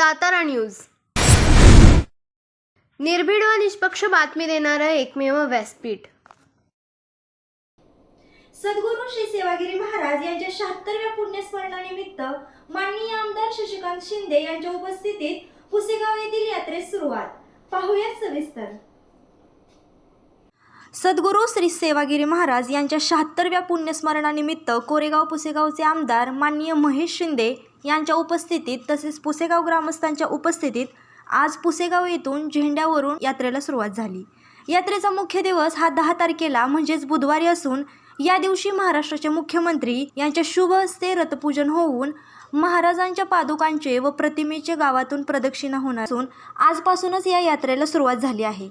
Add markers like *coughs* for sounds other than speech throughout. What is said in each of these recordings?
Satara news. निर्भीड व निष्पक्ष बातमी देणारं एकमेव व्यासपीठ. सद्गुरू श्री सेवागिरी महाराज यांच्या शहात्तरव्या पुण्यस्मरणानिमित्त माननीय आमदार शशिकांत शिंदे यांच्या उपस्थितीत पुसेगाव येथील यात्रेस सुरुवात. पाहूयात सविस्तर. सद्गुरू श्री सेवागिरी महाराज यांच्या शहात्तरव्या पुण्यस्मरणानिमित्त कोरेगाव पुसेगावचे आमदार माननीय महेश शिंदे यांच्या उपस्थितीत तसेच पुसेगाव ग्रामस्थांच्या उपस्थितीत आज पुसेगाव येथून झेंड्यावरून यात्रेला सुरुवात झाली. यात्रेचा मुख्य दिवस हा दहा तारखेला म्हणजेच बुधवारी असून या दिवशी महाराष्ट्राचे मुख्यमंत्री यांच्या शुभ हस्ते रथपूजन होऊन महाराजांच्या पादुकांचे व प्रतिमेचे गावातून प्रदक्षिणा होणार असून आजपासूनच या यात्रेला सुरुवात झाली आहे.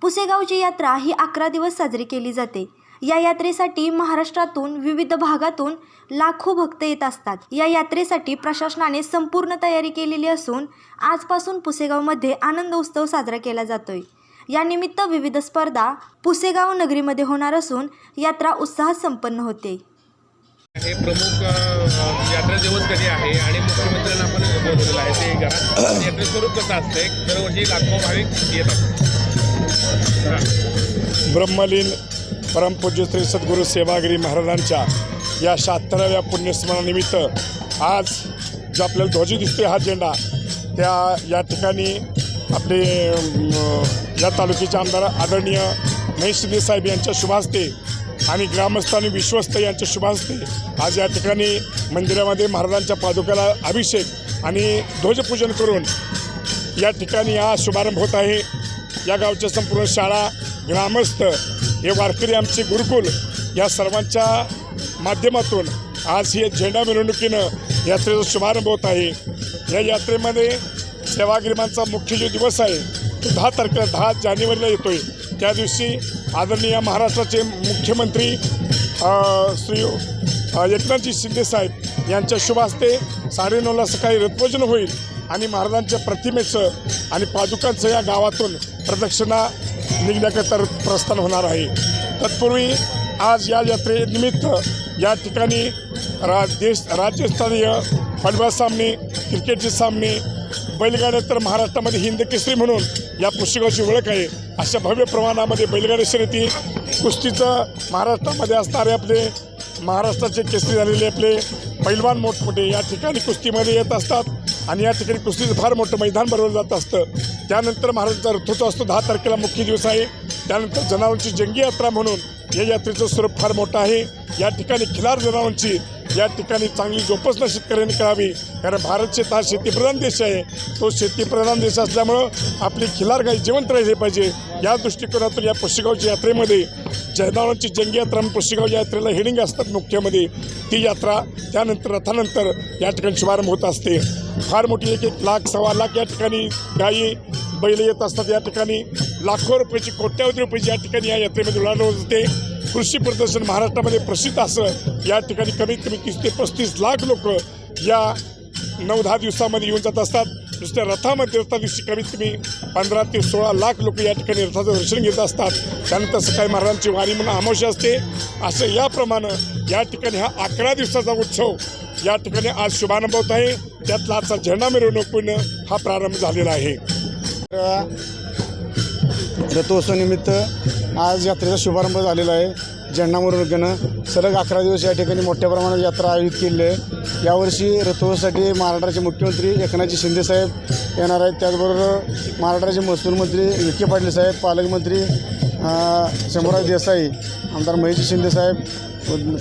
पुसेगावची यात्रा ही अकरा दिवस साजरी केली जाते. या यात्रेसाठी महाराष्ट्रातून विविध भागातून लाखो भक्त येत असतात. या यात्रेसाठी प्रशासनाने संपूर्ण तयारी केलेली असून आजपासून पुसेगावमध्ये आनंद उत्सव साजरा केला जातोय. यानिमित्त विविध स्पर्धा पुसेगाव नगरीमध्ये होणार असून यात्रा उत्साहात संपन्न होते. हे प्रमुख यात्रा दिवस कधी आहे आणि मुख्यमंत्र्यांना आपण बोलवलेलं आहे. ते घरात *coughs* यात्रे स्वरूप कसं असते दरवर्षी लाखो भाविक येतात ब्रह्मलीन परमपूज्य श्री सद्गुरू सेवागिरी महाराजांच्या या शहात्तराव्या पुण्यस्मरणानिमित्त आज जो आपल्याला ध्वज दिसतोय हा झेंडा त्या या ठिकाणी आपले या तालुक्याचे आमदार आदरणीय महेश शिंदे साहेब यांच्या शुभास्ते आणि ग्रामस्थ आणि विश्वस्त यांच्या शुभास्ते आज या ठिकाणी मंदिरामध्ये महाराजांच्या पादुकाला अभिषेक आणि ध्वजपूजन करून या ठिकाणी हा शुभारंभ होत आहे. या गावच्या संपूर्ण शाळा ग्रामस्थ हे वारकरी आमचे गुरुकुल या सर्वांच्या माध्यमातून आज ही झेंडा मिरवणुकीनं यात्रेचा शुभारंभ होत आहे. या यात्रेमध्ये सेवागिरीमांचा मुख्य जो दिवस आहे तो दहा तारखेला दहा जानेवारीला येतो आहे त्या दिवशी आदरणीय महाराष्ट्राचे मुख्यमंत्री श्री एकनाथजी शिंदेसाहेब यांच्या शुभ हस्ते साडेनऊला सकाळी रथपूजन होईल आणि महाराजांच्या प्रतिमेचं आणि पादुकांचं या गावातून प्रदक्षिणा निघण्याकरता प्रस्थान होणार आहे. तत्पूर्वी आज या यात्रेनिमित्त या ठिकाणी रा देश राज्यस्तरीय फलबा सामने क्रिकेटचे सामने बैलगाड्या तर महाराष्ट्रामध्ये हिंद केसरी म्हणून या पुस्तकाची ओळख आहे. अशा भव्य प्रमाणामध्ये बैलगाडी शर्यती कुस्तीचं महाराष्ट्रामध्ये असणारे आपले महाराष्ट्राचे केसरी झालेले आपले पैलवान मोठमोठे या ठिकाणी कुस्तीमध्ये येत असतात. आणि या ठिकाणी कुस्तीचं फार मोठं मैदान भरवलं जात असतं. त्यानंतर महाराजांचा रथोत्सव असतो दहा तारखेला मुख्य दिवस आहे. त्यानंतर जनावरांची जंगी यात्रा म्हणून या यात्रेचं स्वरूप फार मोठं आहे. या ठिकाणी खिलार जनावरांची या ठिकाणी चांगली जोपासना शेतकऱ्यांनी करावी. कारण भारत शेत हा शेतीप्रधान देश आहे. तो शेतीप्रधान देश असल्यामुळं आपली खिलार गाई जिवंत राहिली पाहिजे. या दृष्टिकोनातून या पुष्यगावच्या यात्रेमध्ये जनावरांची जंगी यात्रा आणि यात्रेला हेडिंग असतात मुख्यमध्ये. ती यात्रा त्यानंतर रथानंतर या ठिकाणी शुभारंभ होत असते. फार मोठी एक एक लाख सव्वा लाख या ठिकाणी गायी बैल येत असतात या ठिकाणी. लाखो रुपयाची कोट्यावधी रुपयाची या ठिकाणी या यात्रेमध्ये उलाढवत होते कृषी प्रदर्शन महाराष्ट्रामध्ये प्रसिद्ध असं या ठिकाणी कमीत कमी तीस ते पस्तीस लाख लोक या नऊ दहा दिवसामध्ये येऊन जात असतात. नुसत्या रथामध्ये रथा दिवशी कमीत कमी पंधरा ते सोळा लाख लोक या ठिकाणी रथाचं दर्शन घेत असतात. त्यानंतर सकाळी महाराजांची वारी म्हणून आमोशा असते. असं याप्रमाणे या ठिकाणी हा अकरा दिवसाचा उत्सव या ठिकाणी आज शुभारंभ होत आहे. त्यातला आजचा झेंडा मिरवणुकीनं हा प्रारंभ झालेला आहे. रथोत्सवानिमित्त आज यात्रेचा शुभारंभ झालेला आहे. झेंडा मिरवणुकीनं सलग अकरा दिवस या ठिकाणी मोठ्या प्रमाणात यात्रा आयोजित केलेली आहे. यावर्षी रथोत्सवासाठी महाराष्ट्राचे मुख्यमंत्री एकनाथजी शिंदेसाहेब येणार आहेत. त्याचबरोबर महाराष्ट्राचे महसूल मंत्री विखे पाटील साहेब पालकमंत्री अं, शंभूराज देसाई आमदार महेश शिंदेसाहेब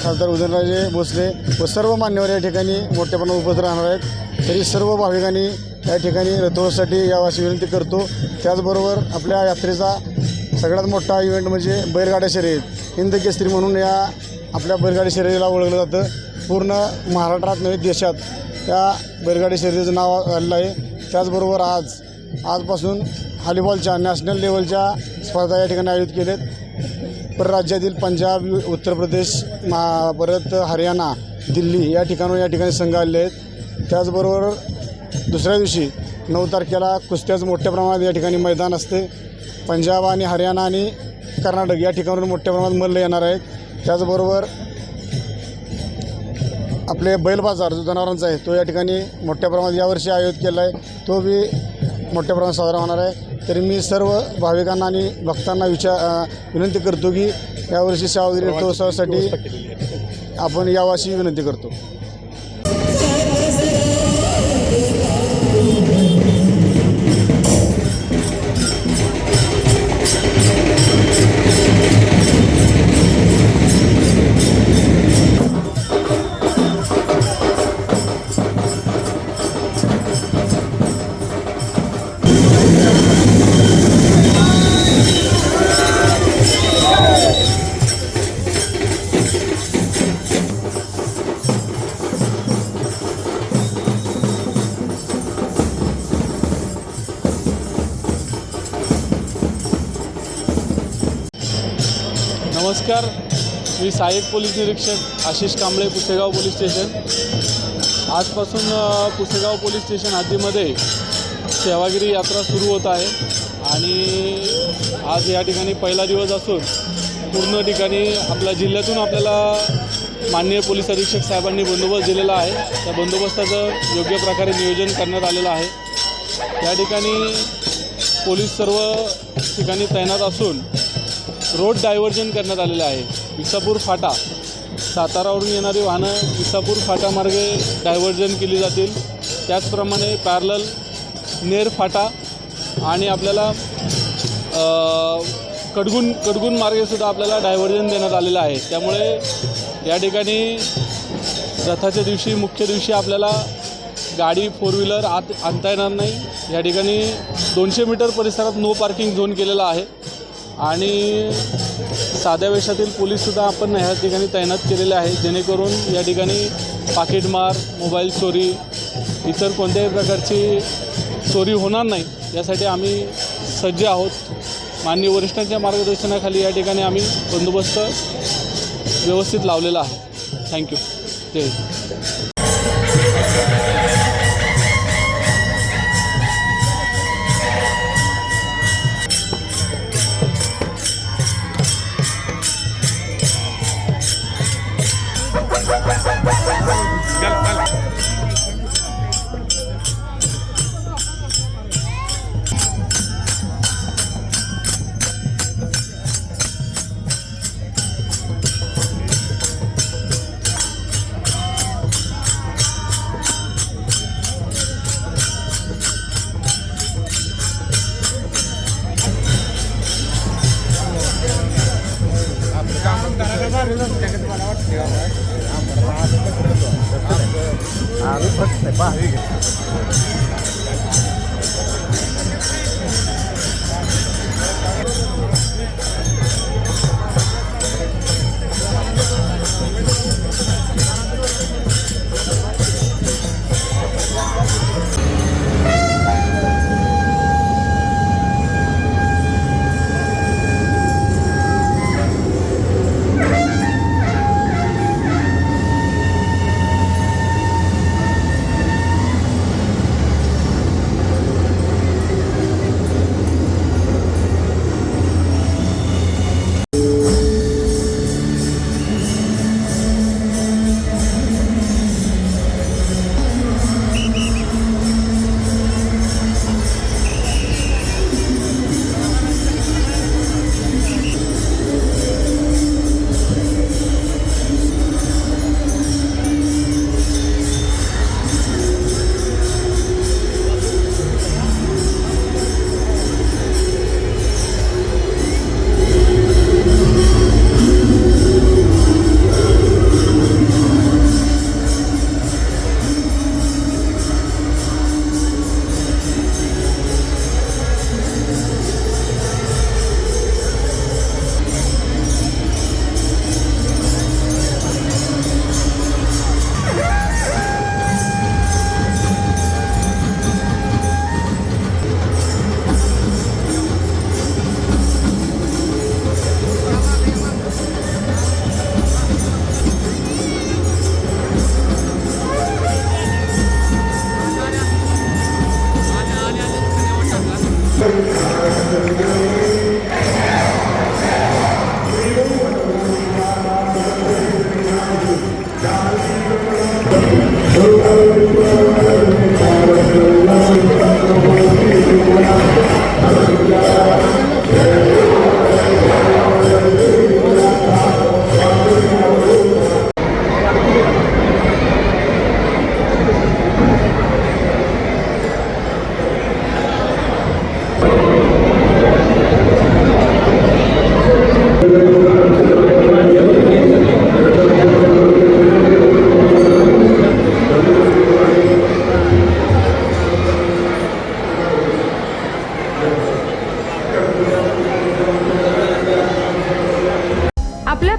खासदार उदयनराजे भोसले व सर्व मान्यवर या ठिकाणी मोठ्या प्रमाणात उपस्थित राहणार आहेत. तरी सर्व भाविकांनी या ठिकाणी रथोत्सवासाठी यावाशी विनंती करतो. त्याचबरोबर आपल्या यात्रेचा सगळ्यात मोठा इव्हेंट म्हणजे बैलगाड्या शर्यत. हिंद केसरी म्हणून या आपल्या बैलगाडी शर्यतीला ओळखलं जातं. पूर्ण महाराष्ट्रात नव्हे देशात त्या बैलगाडी शर्यतीचं नाव आलेलं आहे. त्याचबरोबर आज आजपासून हॉलीबॉलच्या नॅशनल लेवलच्या स्पर्धा या ठिकाणी आयोजित केलेत. परराज्यातील पंजाब उत्तर प्रदेश मा परत हरियाणा दिल्ली या ठिकाणून या ठिकाणी संघ आलेले आहेत. त्याचबरोबर दुसऱ्या दिवशी नऊ तारखेला कुस्त्याचं मोठ्या प्रमाणात या ठिकाणी मैदान असते. पंजाब आणि हरियाणा आणि कर्नाटक या ठिकाणून मोठ्या प्रमाणात मल्ल येणार आहेत. त्याचबरोबर आप आपले बैल बाजार जो जनावरांचा आहे तो या ठिकाणी मोठ्या प्रमाणात यावर्षी आयोजित केला आहे. तो बी मोठ्या प्रमाणात साजरा होणार आहे. तरी मी सर्व भाविकांना आणि भक्तांना विचार विनंती करतो की यावर्षी सावगिरी रथोत्सवासाठी आपण यावं अशी विनंती करतो. नमस्कार. मी सहाय्यक पोलीस निरीक्षक आशिष कांबळे पुसेगाव पोलीस स्टेशन. आजपासून कुसेगाव पुसेगाव पोलीस स्टेशन हद्दीमध्ये सेवागिरी यात्रा सुरू होत आहे आणि आज या ठिकाणी पहिला दिवस असून पूर्ण ठिकाणी आपल्या जिल्ह्यातून आपल्याला माननीय पोलीस अधीक्षक साहेबांनी बंदोबस्त दिलेला आहे. त्या बंदोबस्ताचं योग्य प्रकारे नियोजन करण्यात आलेलं आहे. या ठिकाणी पोलीस सर्व ठिकाणी तैनात असून रोड डायव्हर्जन करण्यात आलेलं आहे. विसापूर फाटा. सातारावरून येणारी वाहनं विसापूर फाटामार्गे डायव्हर्जन केली जातील. त्याचप्रमाणे पॅरलल नेर फाटा आणि आपल्याला अ, कडगुण कडगुण मार्गेसुद्धा आपल्याला डायव्हर्जन देण्यात आलेलं आहे. त्यामुळे या ठिकाणी रथाच्या दिवशी मुख्य दिवशी आपल्याला गाडी फोर व्हीलर आत आणता येणार नाही. या ठिकाणी दोनशे मीटर परिसरात नो पार्किंग झोन केलेला आहे. आणि साध्या वेशातील पोलीससुद्धा आपण ह्या ठिकाणी तैनात केलेले आहे जेणेकरून या ठिकाणी पाकिटमार मोबाईल चोरी इतर कोणत्याही प्रकारची चोरी होणार नाही यासाठी आम्ही सज्ज आहोत. माननीय वरिष्ठांच्या मार्गदर्शनाखाली या ठिकाणी आम्ही बंदोबस्त व्यवस्थित लावलेला आहे. थँक्यू जय Yeah. Ah, pues, se. Thank you.